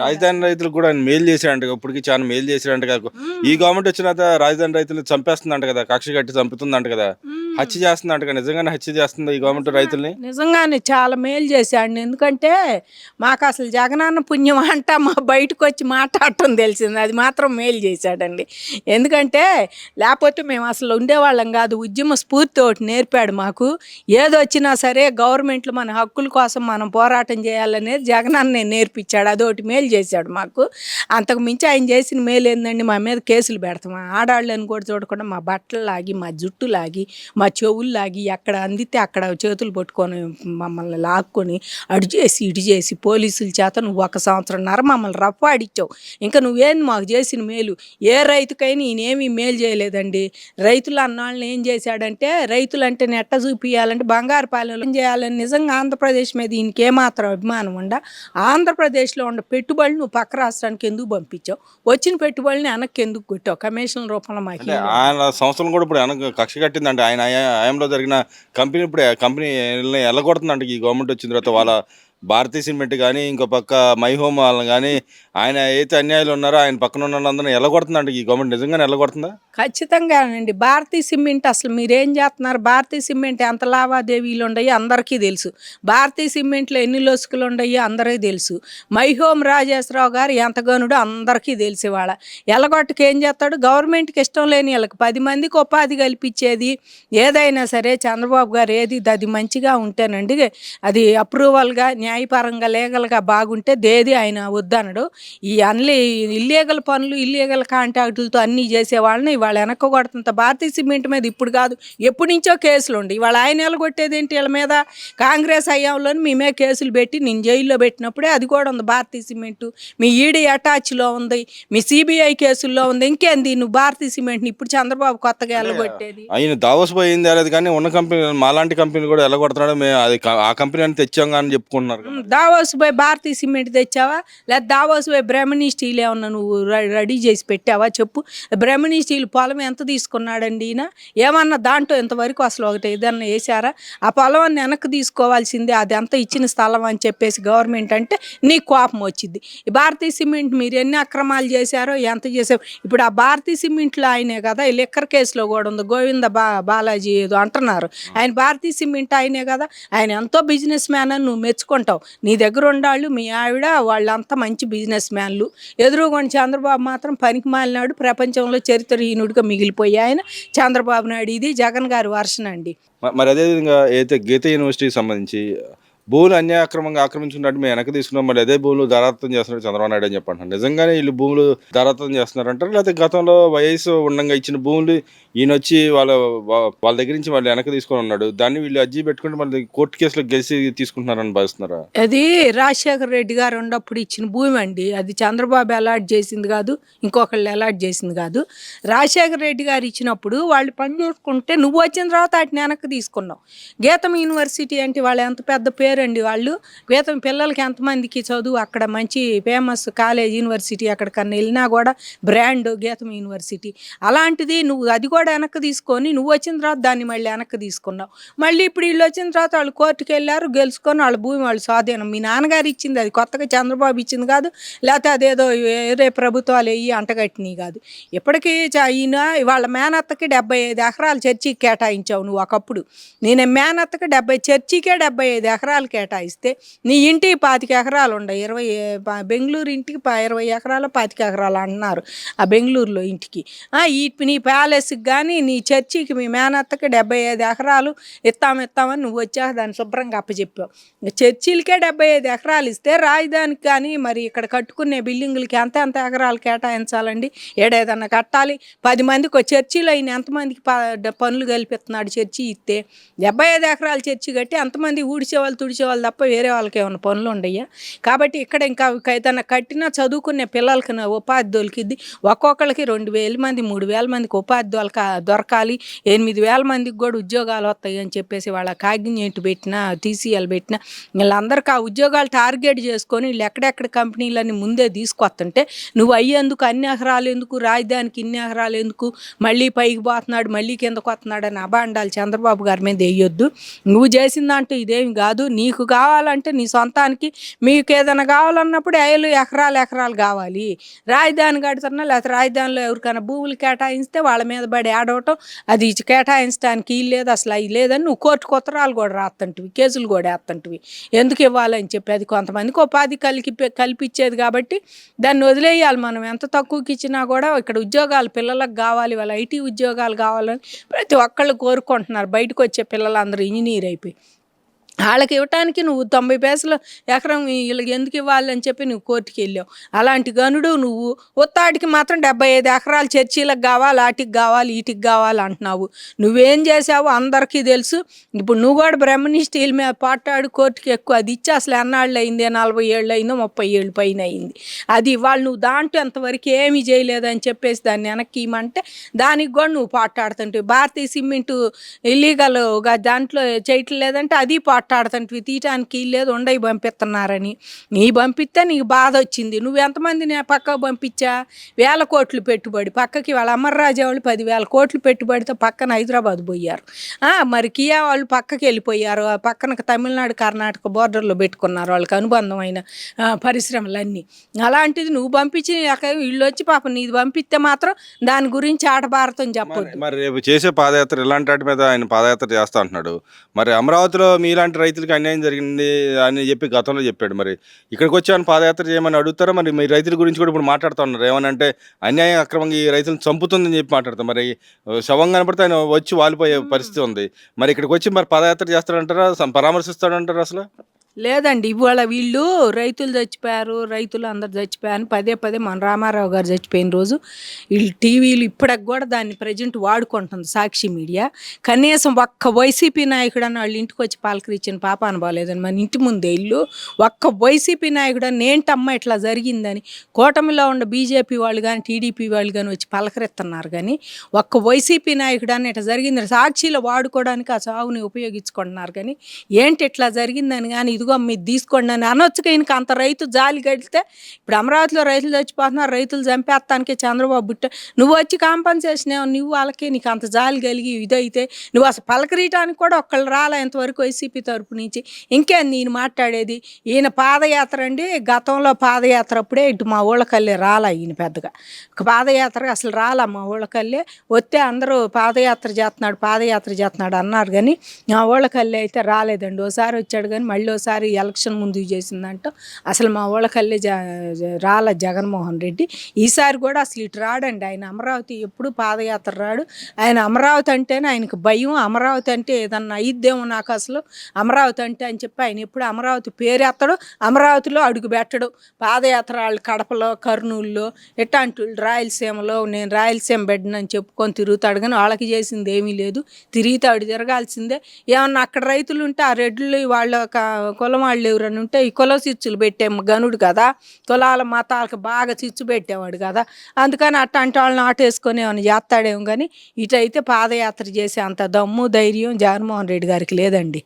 రాజధాని రైతులకు కూడా ఆయన మేలు చేశాడంట కదా, ఇప్పటికి చాలా మేలు చేశాడంట కదా. ఈ గవర్నమెంట్ వచ్చిన తర్వాత రాజధాని రైతులు చంపేస్తుందంట కదా కక్ష కట్టి చంపుతుందంట కదా. హత్య చేస్తుందంట కదా నిజంగానే హత్య చేస్తుంది ఈ గవర్నమెంట్ రైతుల్ని? నిజంగానే చాలా మేలు చేశాడు. ఎందుకంటే మాకు అసలు జగనన్న పుణ్యం అంట మా బయటకు వచ్చి మాట్లాడటం తెలిసింది. అది మాత్రం మేలు చేశాడండి. ఎందుకంటే లేకపోతే మేము అసలు ఉండేవాళ్ళం కాదు. ఉద్యమ స్ఫూర్తి ఒకటి నేర్పాడు మాకు. ఏది వచ్చినా సరే గవర్నమెంట్లు మన హక్కుల కోసం మనం పోరాటం చేయాలనేది జగనన్నే నేర్పించాడు. అదొకటి మేలు చేశాడు మాకు. అంతకు మించి ఆయన చేసిన మేలు ఏందండి మా మీద కేసులు పెడతాం. ఆడాళ్ళని కూడా చూడకుండా మా బట్టలు లాగి మా జుట్టు లాగి మా చెవులు లాగి ఎక్కడ అందితే అక్కడ చేతులు పట్టుకొని మమ్మల్ని లాక్కొని అడు చేసి ఇటు చేసి పోలీసుల చేత నువ్వు ఒక సంవత్సరంన్నర మమ్మల్ని రఫాడిచ్చావు ఇంకా నువ్వేంది మాకు చేసిన మేలు? ఏ రైతుకైనా ఈయనేమీ మేలు చేయలేదండి. రైతులు అన్నాళ్ళని ఏం చేశాడంటే రైతులు అంటే నెట్ట చూపియాలంటే బంగారుపాలెంలో ఏం చేయాలని నిజంగా ఆంధ్రప్రదేశ్ మీద ఈయనకి ఏమాత్రం అభిమానం ఉండ? ఆంధ్రప్రదేశ్లో ఉన్న పెట్టుబడులు నువ్వు పక్క రాష్ట్రానికి ఎందుకు పంపించావు? వచ్చిన పెట్టుబడుల్ని వెనక్కి ఎందుకు కొట్టావు? కమిషన్ రూపంలో మాకు ఆయన సంవత్సరం కూడా ఇప్పుడు వెనక కక్ష కట్టిందంటే ఆయన ఆయంలో జరిగిన కంపెనీ ఇప్పుడు కంపెనీ ఎల్లగొడుతుందంట ఈ గవర్నమెంట్ వచ్చిన తర్వాత వాళ్ళ భారతీయ సిమెంట్ కానీ ఇంకో పక్క మైహోమ్ వాళ్ళని కానీ ఆయన ఏదైతే అన్యాయాలు ఉన్నారో ఆయన పక్కన ఉన్న వాళ్ళందరినీ ఎల్లగొడుతుందంట ఈ గవర్నమెంట్ నిజంగానే ఎల్లగొడుతుందా ఖచ్చితంగానండి భారతీయ సిమెంట్ అసలు మీరేం చేస్తున్నారు? భారతీయ సిమెంట్ ఎంత లావాదేవీలు ఉండయి అందరికీ తెలుసు. భారతీయ సిమెంట్లో ఎన్ని లొసుకులు ఉండయి అందరికీ తెలుసు. మైహోమ్ రాజేశ్వరరావు గారు ఎంత గనుడో అందరికీ తెలిసి వాళ్ళ ఎలగొట్టకి ఏం చేస్తాడు? గవర్నమెంట్కి ఇష్టం లేని వాళ్ళకి పది మందికి ఉపాధి కల్పించేది ఏదైనా సరే చంద్రబాబు గారు ఏది అది మంచిగా ఉంటేనండి అది అప్రూవల్గా న్యాయపరంగా లీగల్గా బాగుంటే దేది ఆయన వద్దనడు. ఈ అన్లీ ఇల్లీగల్ పనులు ఇల్లీగల్ కాంటాక్టులతో అన్నీ చేసే వాళ్ళని ఇవాళ వెనక్కి కొడుతుంత భారతీయ సిమెంట్ మీద ఇప్పుడు కాదు ఎప్పటి నుంచో కేసులు ఉండి. ఇవాళ ఆయన ఎలగొట్టేది ఏంటి వీళ్ళ మీద? కాంగ్రెస్ అయ్యాంలో మేమే కేసులు పెట్టి నేను జైల్లో పెట్టినప్పుడే అది కూడా ఉంది భారతీయ సిమెంట్. మీ ఈడీ అటాచ్లో ఉంది మీ సిబిఐ కేసుల్లో ఉంది ఇంకేంది? నువ్వు భారతీయ సిమెంట్ని ఇప్పుడు చంద్రబాబు కొత్తగా ఎలగొట్టేది. ఆయన దావోస్ పోయింది లేదు కానీ ఉన్న కంపెనీ మాలాంటి కంపెనీలు కూడా ఎల్లగొడుతున్నాడు మేము అది ఆ కంపెనీ అని తెచ్చాం కానీ చెప్పుకుంటున్నారు దావోస్ పోయి భారతీయ సిమెంట్ తెచ్చావా? లేదా దావోస్ పోయి బ్రహ్మణి స్టీల్ ఏమన్నా నువ్వు రెడీ చేసి పెట్టావా? చెప్పు. బ్రహ్మణి స్టీల్ పొలం ఎంత తీసుకున్నాడండి ఈయన? ఏమన్నా దాంట్లో ఇంతవరకు అసలు ఒకటి ఏదన్నా వేసారా ఆ పొలం వెనక్కి తీసుకోవాల్సిందే అది ఎంత ఇచ్చిన స్థలం అని చెప్పేసి గవర్నమెంట్ అంటే నీ కోపం వచ్చింది. ఈ భారతీయ సిమెంట్ మీరు ఎన్ని అక్రమాలు చేశారో ఎంత చేశారో ఇప్పుడు ఆ భారతీయ సిమెంట్లో ఆయనే కదా ఈ లిక్కర్ కేసులో కూడా ఉంది గోవింద బా బాలాజీ ఏదో అంటున్నారు. ఆయన భారతీయ సిమెంట్ ఆయనే కదా ఆయన ఎంతో బిజినెస్ మ్యాన్ అని నువ్వు మెచ్చుకుంటావు. నీ దగ్గర ఉండాళ్ళు మీ ఆవిడ వాళ్ళంతా మంచి బిజినెస్ మ్యాన్లు. ఎదురుగొని చంద్రబాబు మాత్రం పనికి మాలినాడు ప్రపంచంలో చరిత్రహీనుడిగా మిగిలిపోయి ఆయన చంద్రబాబు నాయుడు. ఇది జగన్ గారి వర్షన్ అండి. మరి అదేవిధంగా అయితే గీత యూనివర్సిటీకి సంబంధించి భూములు అన్యాక్రమంగా ఆక్రమించుకున్నట్టు మేము వెనక తీసుకున్నాం. మళ్ళీ అదే భూములు ధారాత్వం చేస్తున్నారు చంద్రబాబు నాయుడు అని చెప్పంటున్నాను నిజంగానే వీళ్ళు భూములు ధారాత్వం చేస్తున్నారంటారు? లేకపోతే గతంలో వయసు ఉండగా ఇచ్చిన భూములు ఈయన వచ్చి వాళ్ళ వాళ్ళ దగ్గర నుంచి వాళ్ళు వెనక తీసుకొని ఉన్నాడు. దాన్ని వీళ్ళు అర్జీ పెట్టుకుంటే మళ్ళీ కోర్టు కేసులో గెలిచి తీసుకుంటున్నారని భావిస్తున్నారా? అది రాజశేఖర రెడ్డి గారు ఉన్నప్పుడు ఇచ్చిన భూమి అండి. అది చంద్రబాబు అలాట్ చేసింది కాదు ఇంకొకళ్ళు అలాట్ చేసింది కాదు. రాజశేఖర రెడ్డి గారు ఇచ్చినప్పుడు వాళ్ళు పని చేసుకుంటే నువ్వు వచ్చిన తర్వాత వాటిని వెనక్కి తీసుకున్నావు. గీతం యూనివర్సిటీ అంటే వాళ్ళు ఎంత పెద్ద పేరండి వాళ్ళు. గీతం పిల్లలకి ఎంతమందికి చదువు? అక్కడ మంచి ఫేమస్ కాలేజ్ యూనివర్సిటీ అక్కడికన్నా వెళ్ళినా కూడా బ్రాండ్ గీతం యూనివర్సిటీ. అలాంటిది నువ్వు అది కూడా వెనక్కి తీసుకొని నువ్వు వచ్చిన తర్వాత దాన్ని మళ్ళీ వెనక్కి తీసుకున్నావు. మళ్ళీ ఇప్పుడు వీళ్ళు వచ్చిన తర్వాత వాళ్ళు కోర్టుకు వెళ్ళారు గెలుచుకొని వాళ్ళ భూమి వాళ్ళు స్వాధీనం. మీ నాన్నగారు ఇచ్చింది అది కొత్తగా చంద్రబాబు ఇచ్చింది కాదు లేకపోతే అదేదో వేరే ప్రభుత్వాలు వెయ్యి అంటగట్టినవి కాదు. ఇప్పటికీ చ- ఈయన వాళ్ళ మేనత్తకి డెబ్బై ఐదు ఎకరాలు చర్చికి కేటాయించావు నువ్వు ఒకప్పుడు. నేను మేనత్తకి డెబ్బై చర్చికే డెబ్బై ఐదు ఎకరాలు కేటాయిస్తే నీ ఇంటికి పాతిక ఎకరాలు ఉండవు ఇరవై బెంగళూరు ఇంటికి ఇరవై ఎకరాలు పాతిక ఎకరాలు అంటున్నారు ఆ బెంగళూరులో ఇంటికి. ఈ నీ ప్యాలెస్కి కానీ నీ చర్చికి మీ మేనత్తకి డెబ్బై ఐదు ఎకరాలు ఇస్తాం ఇస్తామని నువ్వు వచ్చాక దాన్ని శుభ్రంగా అప్పచెప్పావు. చర్చిలకే డెబ్బై ఐదు ఎకరాలు ఇస్తే రాజధానికి కానీ మరి ఇక్కడ కట్టుకునే బిల్డింగులకి ఎంత ఎంత ఎకరాలు కేటాయించాలండి? ఏడేదన్నా కట్టాలి. పది మందికి ఒక చర్చిలో అయిన ఎంతమందికి ప- పనులు కల్పిస్తున్నాడు చర్చి ఇస్తే డెబ్బై ఐదు ఎకరాల చర్చి కట్టి ఎంతమంది ఊడిచేవాళ్ళు తుడిచేవాళ్ళు తప్ప వేరే వాళ్ళకి ఏమైనా పనులు ఉండయ్యా కాబట్టి ఇక్కడ ఇంకా ఏదైనా కట్టినా చదువుకునే పిల్లలకి ఉపాధి దొరికిద్ది ఒక్కొక్కరికి రెండు వేల మంది మూడు వేల మందికి ఉపాధి దొరక దొరకాలి. ఎనిమిది వేల మందికి కూడా ఉద్యోగాలు వస్తాయి అని చెప్పేసి వాళ్ళ కాగ్నియేట్ పెట్టినా టీసీఎల్ పెట్టినా వీళ్ళందరికీ ఆ ఉద్యోగాలు టార్గెట్ చేసుకొని వీళ్ళు ఎక్కడెక్కడ కంపెనీలన్నీ ముందే తీసుకొస్తుంటే నువ్వు అయ్యేందుకు అన్ని ఎకరాలు ఎందుకు రాజధానికి ఇన్ని ఎకరాలు ఎందుకు మళ్ళీ పైకి పోతున్నాడు మళ్ళీ కిందకు వస్తున్నాడు అని అబాండాలు చంద్రబాబు గారి మీద వేయొద్దు. నువ్వు చేసిందంటూ ఇదేమి కాదు నీ నీకు కావాలంటే నీ సొంతానికి మీకు ఏదైనా కావాలన్నప్పుడు ఏళ్ళు ఎకరాలు ఎకరాలు కావాలి. రాజధాని కడుతున్నా లేకపోతే రాజధానిలో ఎవరికైనా భూములు కేటాయిస్తే వాళ్ళ మీద పడి ఆడవటం అది ఇచ్చి కేటాయించడానికి ఇల్లు లేదు అసలు అవి లేదని నువ్వు కోర్టు కొత్తరాలు కూడా రాస్తుంటివి కేసులు కూడా వేస్తుంటివి ఎందుకు ఇవ్వాలని చెప్పి అది కొంతమందికి ఉపాధి కలిపి కల్పించేది కాబట్టి దాన్ని వదిలేయాలి మనం. ఎంత తక్కువకి ఇచ్చినా కూడా ఇక్కడ ఉద్యోగాలు పిల్లలకు కావాలి వాళ్ళ ఐటీ ఉద్యోగాలు కావాలని ప్రతి ఒక్కళ్ళు కోరుకుంటున్నారు. బయటకు వచ్చే పిల్లలందరూ ఇంజనీర్ అయిపోయి వాళ్ళకి ఇవ్వటానికి నువ్వు తొంభై పైసలు ఎకరం వీళ్ళకి ఎందుకు ఇవ్వాలని చెప్పి నువ్వు కోర్టుకి వెళ్ళావు. అలాంటి గనుడు నువ్వు ఉత్తాడికి మాత్రం డెబ్బై ఐదు ఎకరాలు చర్చీలకు కావాలి వాటికి కావాలి వీటికి కావాలి అంటున్నావు. నువ్వేం చేసావు అందరికీ తెలుసు. ఇప్పుడు నువ్వు కూడా బ్రహ్మణి స్టీల్ మీద పాటాడు కోర్టుకి ఎక్కువ అది ఇచ్చి అసలు ఎన్నాళ్ళు అయింది? నలభై ఏళ్ళు అయిందో ముప్పై ఏళ్ళు పైన అయింది. అది వాళ్ళు నువ్వు దాంట్లో ఎంతవరకు ఏమీ చేయలేదని చెప్పేసి దాన్ని వెనక్కి ఇవ్వమంటే దానికి కూడా నువ్వు పాటాడుతుంటే భారతీయ సిమెంటు ఇల్లీగల్గా దాంట్లో చేయటం లేదంటే అది పాటాడుతుంటివి తీయటానికి లేదు ఉండయి పంపిస్తున్నారని. నీ పంపిస్తే నీకు బాధ వచ్చింది. నువ్వు ఎంతమందిని పక్కకు పంపించా? వేల కోట్లు పెట్టుబడి. పక్కకి వాళ్ళ అమర్రాజా వాళ్ళు పదివేల కోట్లు పెట్టుబడితో పక్కన హైదరాబాద్ పోయారు. మరి కియా వాళ్ళు పక్కకి వెళ్ళిపోయారు. పక్కన తమిళనాడు కర్ణాటక బోర్డర్లో పెట్టుకున్నారు వాళ్ళకి అనుబంధమైన పరిశ్రమలన్నీ. అలాంటిది నువ్వు పంపించి వీళ్ళు వచ్చి పాపం నీది పంపిస్తే మాత్రం దాని గురించి ఆటభారతం చెప్పొద్దు. మరి రేపు చేసే పాదయాత్ర ఇలాంటి వాటి మీద ఆయన పాదయాత్ర చేస్తా అంటున్నాడు. మరి అమరావతిలో మీలాంటి రైతులకి అన్యాయం జరిగింది అని చెప్పి గతంలో చెప్పాడు మరి. ఇక్కడికి వచ్చి ఆయన పాదయాత్ర చేయమని అడుగుతారా మరి? మీ రైతుల గురించి కూడా ఇప్పుడు మాట్లాడుతూ ఉన్నారు. ఏమనంటే అన్యాయం అక్రమంగా ఈ రైతులను చంపుతుందని చెప్పి మాట్లాడతాం మరి శవం కనపడితే ఆయన వచ్చి వాలిపోయే పరిస్థితి ఉంది. మరి ఇక్కడికి వచ్చి మరి పాదయాత్ర చేస్తాడంటారా? పరామర్శిస్తాడంటారా అసలు? లేదండి ఇవాళ వీళ్ళు రైతులు చచ్చిపోయారు రైతులు అందరు చచ్చిపోయారు పదే పదే మన రామారావు గారు చచ్చిపోయిన రోజు వీళ్ళు టీవీలు ఇప్పటికి కూడా దాన్ని ప్రజెంట్ వాడుకుంటుంది సాక్షి మీడియా. కనీసం ఒక్క వైసీపీ నాయకుడు అని వాళ్ళ ఇంటికి వచ్చి పాలకరించిన పాప అనుభవలేదని మన ఇంటి ముందే ఇల్లు ఒక్క వైసీపీ నాయకుడు అని ఏంటమ్మ ఇట్లా జరిగిందని కూటమిలో ఉన్న బీజేపీ వాళ్ళు కానీ టీడీపీ వాళ్ళు కానీ వచ్చి పలకరిస్తున్నారు కానీ ఒక్క వైసీపీ నాయకుడు అని ఇట్లా జరిగింది సాక్షిలో వాడుకోవడానికి ఆ చావుని ఉపయోగించుకుంటున్నారు కానీ ఏంటి ఇట్లా జరిగిందని కానీ ఇదిగో మీరు తీసుకోండి అని అనొచ్చుగా ఈయనకి అంత రైతు జాలి గడితే ఇప్పుడు అమరావతిలో రైతులు చచ్చిపోతున్నారు రైతులు చంపేస్తానికే చంద్రబాబు బుట్ట. నువ్వు వచ్చి కాంపన్సేషన్ నువ్వు వాళ్ళకి నీకు అంత జాలి కలిగి ఇదైతే. నువ్వు అసలు పలకరీయటానికి కూడా ఒక్కళ్ళు రాలే ఇంతవరకు వైసీపీ తరపు నుంచి. ఇంకే నేను మాట్లాడేది? ఈయన పాదయాత్ర అండి గతంలో పాదయాత్ర అప్పుడే ఇటు మా ఊళ్ళకల్లే రాలా ఈయన పెద్దగా. పాదయాత్ర అసలు రాలా మా ఊళ్ళకల్లే. వస్తే అందరూ పాదయాత్ర చేస్తున్నాడు పాదయాత్ర చేస్తున్నాడు అన్నారు కానీ మా ఊళ్ళకల్లే అయితే రాలేదండి. ఓసారి వచ్చాడు కానీ మళ్ళీ ఓసారి ఎలక్షన్ ముందు చేసిందంట. అసలు మా ఊళ్ళకల్లే జ రాల జగన్మోహన్ రెడ్డి. ఈసారి కూడా అసలు ఇటు రాడండి. ఆయన అమరావతి ఎప్పుడు పాదయాత్ర రాడు. ఆయన అమరావతి అంటేనే ఆయనకు భయం. అమరావతి అంటే ఏదన్నా అయిద్దేమో నాకు అసలు. అమరావతి అంటే అని చెప్పి ఆయన ఎప్పుడు అమరావతి పేరెత్తడు అమరావతిలో అడుగు పెట్టడు. పాదయాత్ర వాళ్ళు కడపలో కర్నూలులో ఎట్లాంటి రాయలసీమలో నేను రాయలసీమ బిడ్డనని చెప్పుకొని తిరుగుతాడు కానీ వాళ్ళకి చేసింది ఏమీ లేదు. తిరిగితే అడుగు తిరగాల్సిందే. ఏమన్నా అక్కడ రైతులు ఉంటే ఆ రెడ్లు వాళ్ళ కులం వాళ్ళు ఎవరని ఉంటే ఈ కుల చిచ్చులు పెట్టాము గనుడు కదా. కులాల మతాలకు బాగా చిచ్చు పెట్టేవాడు కదా. అందుకని అట్లాంటి వాళ్ళని ఆటేసుకొని ఏమైనా చేస్తాడేమో కానీ ఇటైతే పాదయాత్ర చేసే అంత దమ్ము ధైర్యం జగన్మోహన్ రెడ్డి గారికి లేదండి.